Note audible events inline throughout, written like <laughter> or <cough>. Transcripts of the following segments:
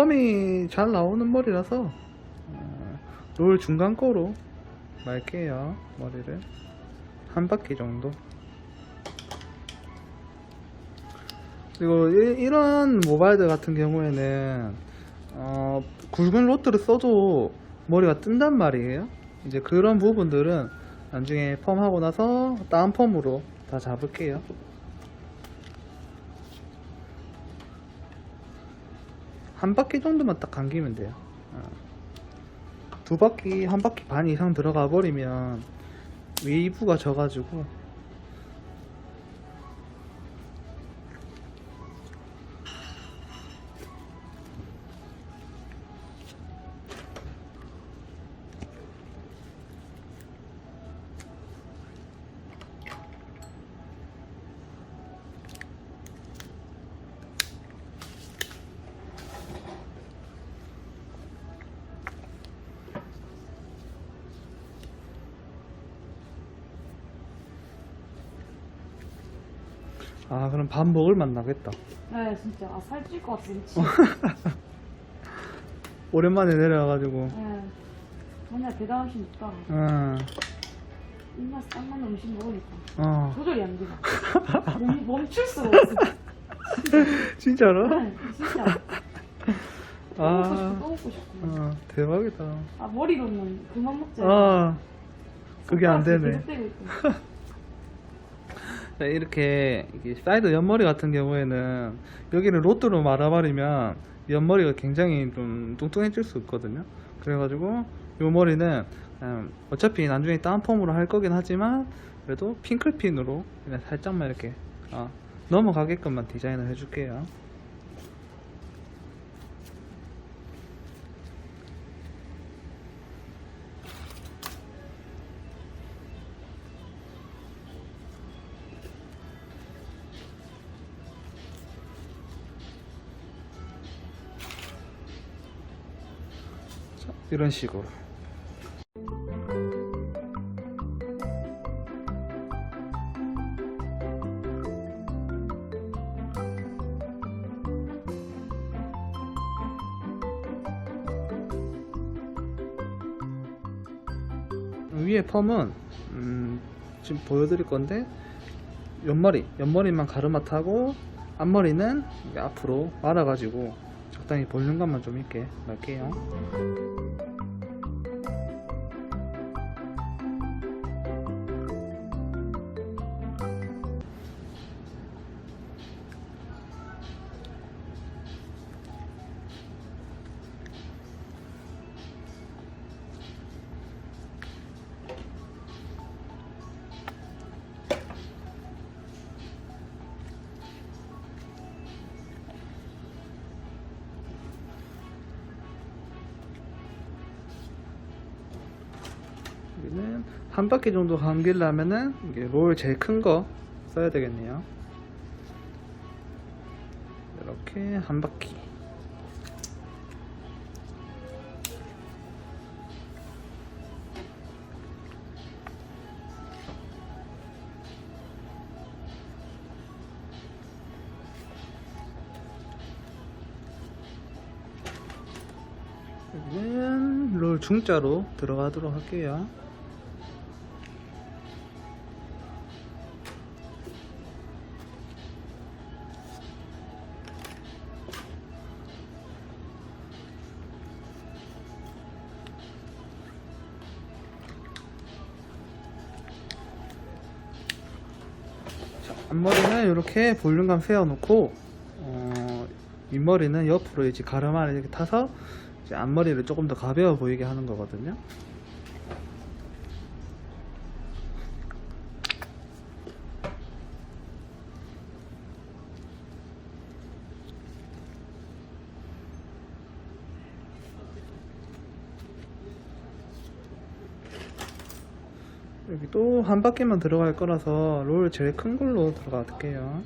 펌이 잘 나오는 머리라서 어, 롤 중간 거로 말게요 머리를. 한 바퀴 정도. 그리고 이, 런 모바일들 같은 경우에는 어, 굵은 로트를 써도 머리가 뜬단 말이에요. 이제 그런 부분들은 나중에 펌하고 나서 다운 펌으로 다 잡을게요 한 바퀴 정도만 딱 감기면 돼요 어. 두 바퀴 한 바퀴 반 이상 들어가 버리면 웨이브가 져가지고 아 그럼 밥 먹을 맛 나겠다 네 진짜 아 살찔 것 같아 미치. <laughs> 오랜만에 내려와가지고 네. 맨날 배달 음식 먹다가 어, 입맛 딱 맞는 음식 먹으니까 어. 조절이 안 되나. 멈, 멈출 수가 없어. <laughs> 진짜로? 네, 진짜. 또 아. 먹고 싶고 또 먹고 싶고. 어, 대박이다 아 머리로는 그만 먹자. 아 그게 안 손가락이 되네 계속 떼고 있고. <laughs> 자, 이렇게 사이드 옆머리 같은 경우에는 여기를 로트로 말아버리면 옆머리가 굉장히 좀 뚱뚱해질 수 있거든요. 그래가지고 이 머리는 그냥 어차피 나중에 다운펌으로 할 거긴 하지만 그래도 핑클핀으로 살짝만 이렇게 어, 넘어가게끔만 디자인을 해줄게요. 이런 식으로. 위에 펌은 음, 지금 보여드릴 건데 옆머리 옆머리만 가르마 타고 앞머리는 앞으로 말아가지고 적당히 볼륨감만 좀 있게 말게요. 여기는 한 바퀴 정도 감기려면은 이게 롤 제일 큰 거 써야 되겠네요. 이렇게 한 바퀴. 여기는 롤 중자로 들어가도록 할게요. 앞머리는 이렇게 볼륨감 세워놓고 어, 윗머리는 옆으로 이제 가르마를 이렇게 타서 이제 앞머리를 조금 더 가벼워 보이게 하는 거거든요. 여기 또 한 바퀴만 들어갈 거라서 롤 제일 큰 걸로 들어갈게요.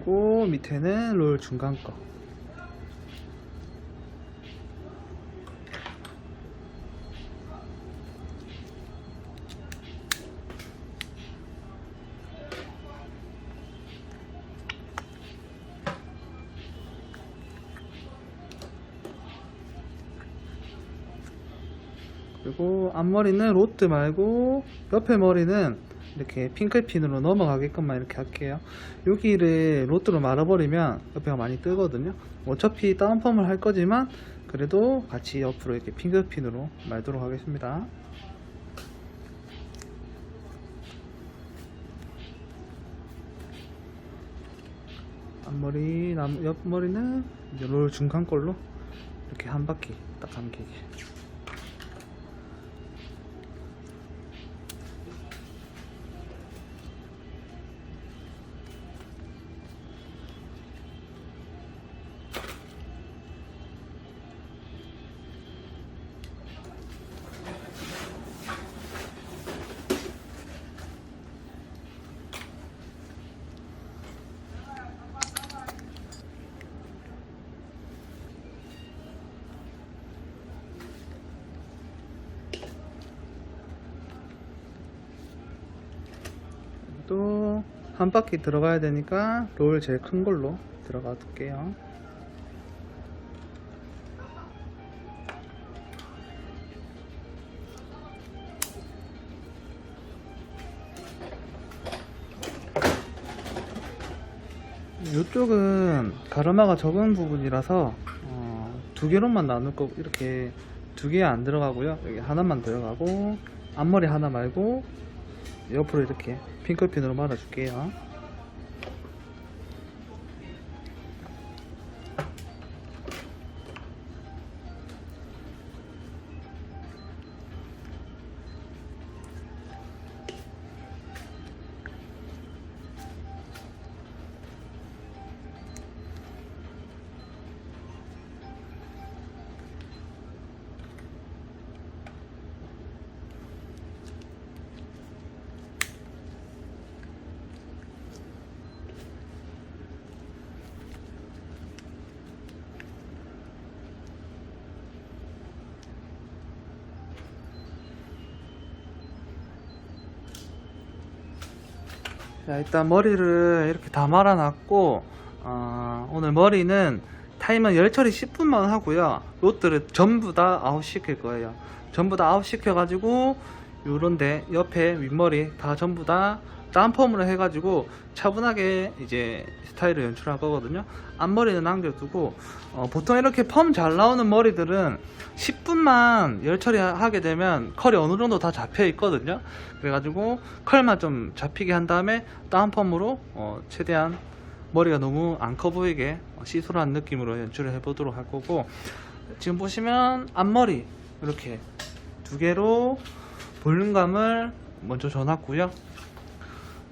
그리고 밑에는 롤 중간 거. 그리고 앞머리는 로트 말고 옆에 머리는 이렇게 핑클핀으로 넘어가게끔만 이렇게 할게요. 여기를 로트로 말아버리면 옆에가 많이 뜨거든요. 어차피 다운펌을 할 거지만 그래도 같이 옆으로 이렇게 핑클핀으로 말도록 하겠습니다. 앞머리, 남- 옆머리는 이제 롤 중간 걸로 이렇게 한 바퀴 딱 감기게 한 바퀴 들어가야 되니까 롤 제일 큰 걸로 들어가 둘게요. 이쪽은 가르마가 적은 부분이라서 어, 두 개로만 나눌 거 이렇게 두 개 안 들어가고요 여기 하나만 들어가고 앞머리 하나 말고 옆으로 이렇게 핑클핀으로 말아줄게요. 자, 일단 머리를 이렇게 다 말아놨고, 어, 오늘 머리는 타이머 열 처리 10분만 하고요. 롯들을 전부 다 아웃 시킬 거예요. 전부 다 아웃 시켜 가지고, 요런데 옆에 윗머리 다 전부 다 다운펌으로 해가지고 차분하게 이제 스타일을 연출할 거거든요. 앞머리는 남겨두고, 어, 보통 이렇게 펌 잘 나오는 머리들은 10분만 열 처리 하게 되면 컬이 어느 정도 다 잡혀 있거든요. 그래가지고 컬만 좀 잡히게 한 다음에 다운펌으로 어, 최대한 머리가 너무 안 커 보이게 어, 시술한 느낌으로 연출을 해보도록 할 거고 지금 보시면 앞머리 이렇게 두 개로 볼륨감을 먼저 줘놨고요.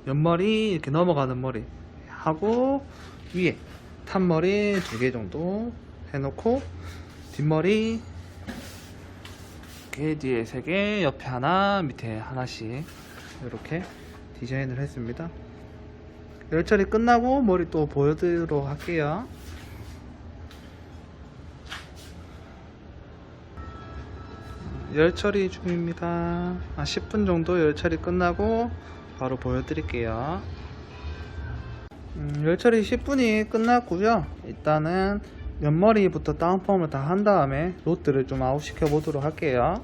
옆머리 이렇게 넘어가는 머리 하고 위에 탄머리 두 개 정도 해놓고 뒷머리 이렇게 뒤에 세 개, 옆에 하나, 밑에 하나씩 이렇게 디자인을 했습니다. 열처리 끝나고 머리 또 보여드리도록 할게요. 열처리 중입니다. 아, 10분 정도 열처리 끝나고 바로 보여드릴게요. 음, 열처리 10분이 끝났고요. 일단은 옆머리부터 다운펌을 다 한 다음에 롯들을 좀 아웃 시켜 보도록 할게요.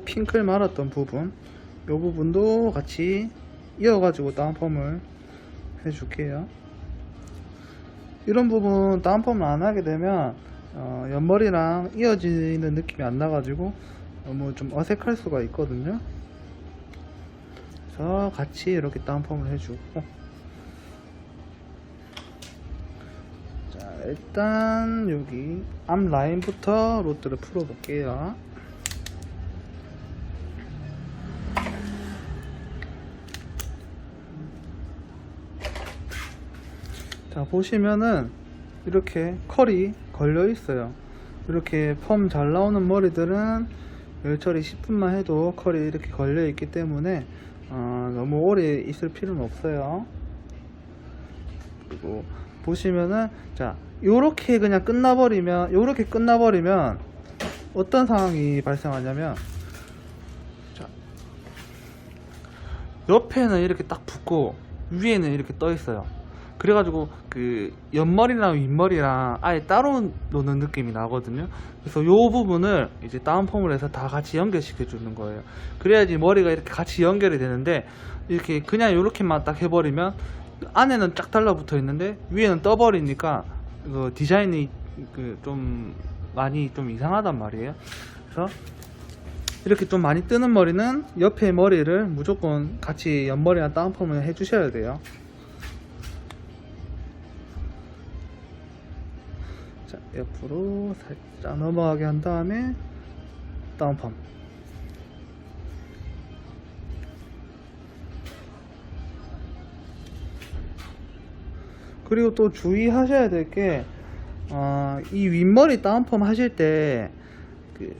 요 핑클 말았던 부분 요 부분도 같이 이어가지고 다운펌을 해줄게요. 이런 부분 다운펌을 안 하게 되면 어, 옆머리랑 이어지는 느낌이 안 나가지고 너무 좀 어색할 수가 있거든요. 그래서 같이 이렇게 다운펌을 해주고. 자 일단 여기 앞 라인부터 로드를 풀어 볼게요 자 보시면은 이렇게 컬이 걸려 있어요. 이렇게 펌 잘 나오는 머리들은 열처리 10분만 해도 컬이 이렇게 걸려 있기 때문에 어, 너무 오래 있을 필요는 없어요. 그리고 보시면은 자 요렇게 그냥 끝나버리면 요렇게 끝나버리면 어떤 상황이 발생하냐면 자 옆에는 이렇게 딱 붙고 위에는 이렇게 떠 있어요 그래가지고 그 옆머리랑 윗머리랑 아예 따로 노는 느낌이 나거든요. 그래서 요 부분을 이제 다운펌을 해서 다 같이 연결시켜 주는 거예요. 그래야지 머리가 이렇게 같이 연결이 되는데 이렇게 그냥 요렇게만 딱 해버리면 안에는 쫙 달라붙어 있는데 위에는 떠버리니까 그 디자인이 그 좀 많이 좀 이상하단 말이에요. 그래서 이렇게 좀 많이 뜨는 머리는 옆에 머리를 무조건 같이 옆머리랑 다운펌을 해주셔야 돼요 자 옆으로 살짝 넘어가게 한 다음에 다운펌. 그리고 또 주의하셔야 될게 어, 이 윗머리 다운펌 하실 때 그,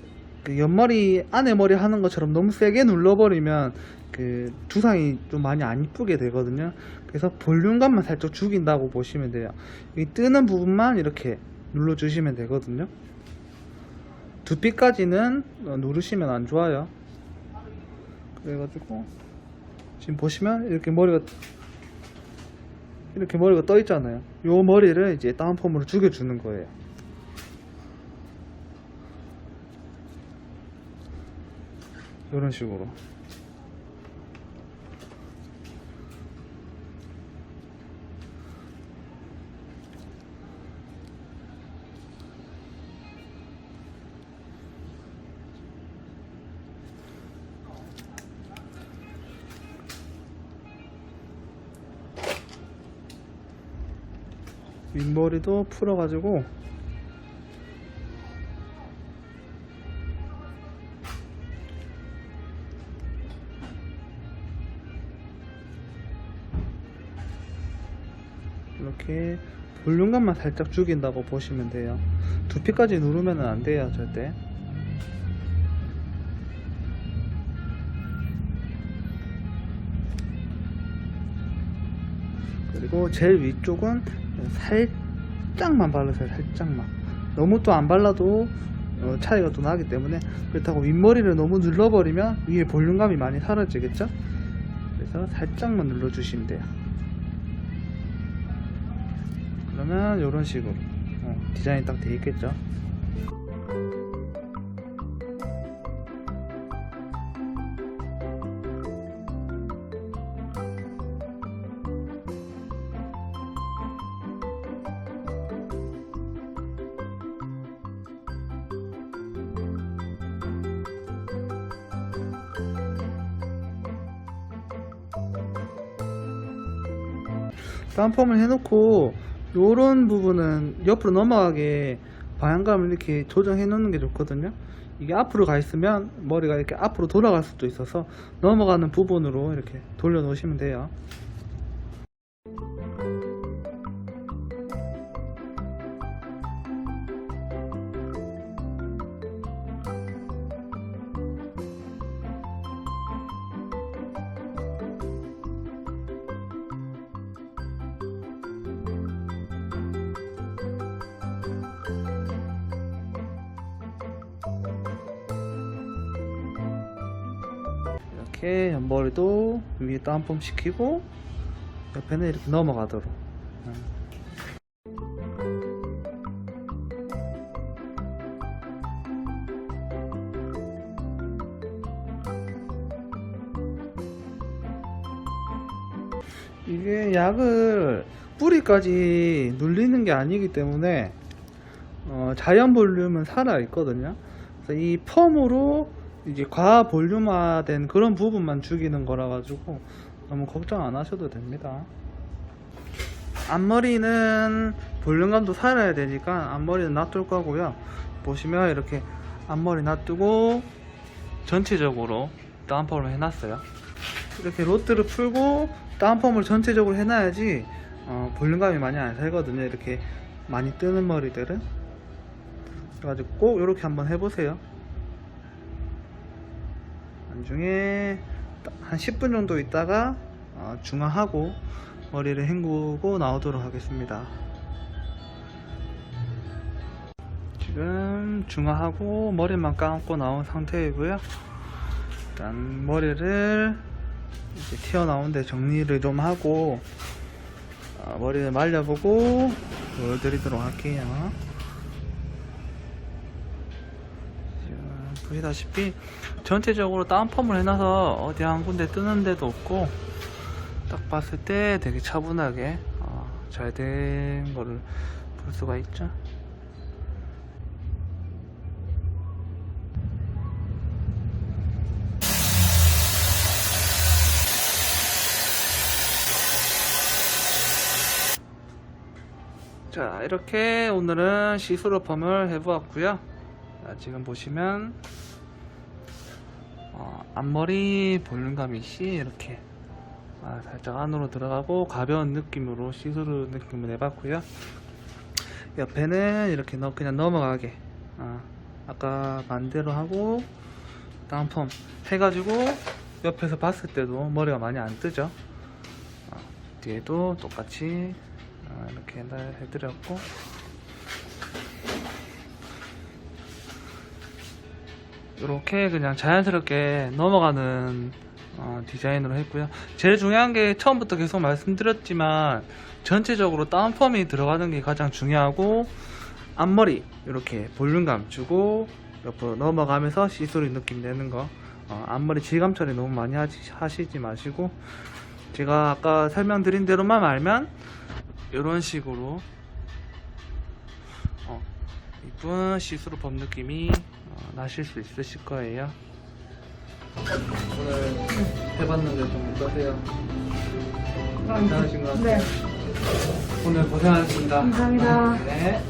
그 옆머리 안에 머리 하는 것처럼 너무 세게 눌러버리면 그 두상이 좀 많이 안 이쁘게 되거든요. 그래서 볼륨감만 살짝 죽인다고 보시면 돼요. 이 뜨는 부분만 이렇게 눌러 주시면 되거든요. 두피까지는 어, 누르시면 안 좋아요. 그래가지고 지금 보시면 이렇게 머리가 이렇게 머리가 떠 있잖아요. 요 머리를 이제 다운펌으로 죽여주는 거예요. 이런 식으로 윗머리도 풀어가지고 이렇게 볼륨감만 살짝 죽인다고 보시면 돼요. 두피까지 누르면 안 돼요 절대 그리고 제일 위쪽은 살짝만 발라주세요 살짝만. 너무 또 안 발라도 어, 차이가 또 나기 때문에 그렇다고 윗머리를 너무 눌러버리면 위에 볼륨감이 많이 사라지겠죠? 그래서 살짝만 눌러주시면 돼요. 그러면 이런 식으로 어, 디자인이 딱 돼 있겠죠 다운펌을 해놓고 요런 부분은 옆으로 넘어가게 방향감을 이렇게 조정해 놓는 게 좋거든요. 이게 앞으로 가 있으면 머리가 이렇게 앞으로 돌아갈 수도 있어서 넘어가는 부분으로 이렇게 돌려 놓으시면 돼요 이렇게 옆머리도 위에 다운펌 시키고 옆에는 이렇게 넘어가도록. 이게 약을 뿌리까지 눌리는 게 아니기 때문에 어, 자연 볼륨은 살아 있거든요. 그래서 이 펌으로 이제 과볼륨화된 그런 부분만 죽이는 거라 가지고 너무 걱정 안 하셔도 됩니다. 앞머리는 볼륨감도 살아야 되니까 앞머리는 놔둘 거고요. 보시면 이렇게 앞머리 놔두고 전체적으로 다운펌을 해놨어요. 이렇게 로트를 풀고 다운펌을 전체적으로 해놔야지 어, 볼륨감이 많이 안 살거든요. 이렇게 많이 뜨는 머리들은. 그래가지고 꼭 이렇게 한번 해보세요. 나중에 한 10분 정도 있다가 어, 중화하고 머리를 헹구고 나오도록 하겠습니다. 지금 중화하고 머리만 감고 나온 상태이고요. 일단 머리를 이제 튀어나온데 정리를 좀 하고 어, 머리를 말려보고 보여드리도록 할게요. 지금 보시다시피 전체적으로 다운펌을 해놔서 어디 한 군데 뜨는 데도 없고 딱 봤을 때 되게 차분하게 어, 잘된 거를 볼 수가 있죠. 자 이렇게 오늘은 시스루 펌을 해보았고요 자, 지금 보시면 어, 앞머리 볼륨감이 씨 이렇게 아, 살짝 안으로 들어가고 가벼운 느낌으로 시스루 느낌을 내봤고요. 옆에는 이렇게 넣, 그냥 넘어가게 아, 아까 반대로 하고 다운 펌 해가지고 옆에서 봤을 때도 머리가 많이 안 뜨죠. 아, 뒤에도 똑같이 아, 이렇게 다 해드렸고 이렇게 그냥 자연스럽게 넘어가는 어, 디자인으로 했고요. 제일 중요한 게 처음부터 계속 말씀드렸지만 전체적으로 다운펌이 들어가는 게 가장 중요하고 앞머리 이렇게 볼륨감 주고 옆으로 넘어가면서 시소리 느낌 내는 거 어, 앞머리 질감 처리 너무 많이 하시, 하시지 마시고 제가 아까 설명드린 대로만 알면 이런 식으로 어, 이쁜 시스루 법 느낌이 어, 나실 수 있으실 거예요. 오늘 해봤는데 좀 어떠세요? 괜찮으신 것 같아요? 네. 오늘 고생하셨습니다. 감사합니다. 네.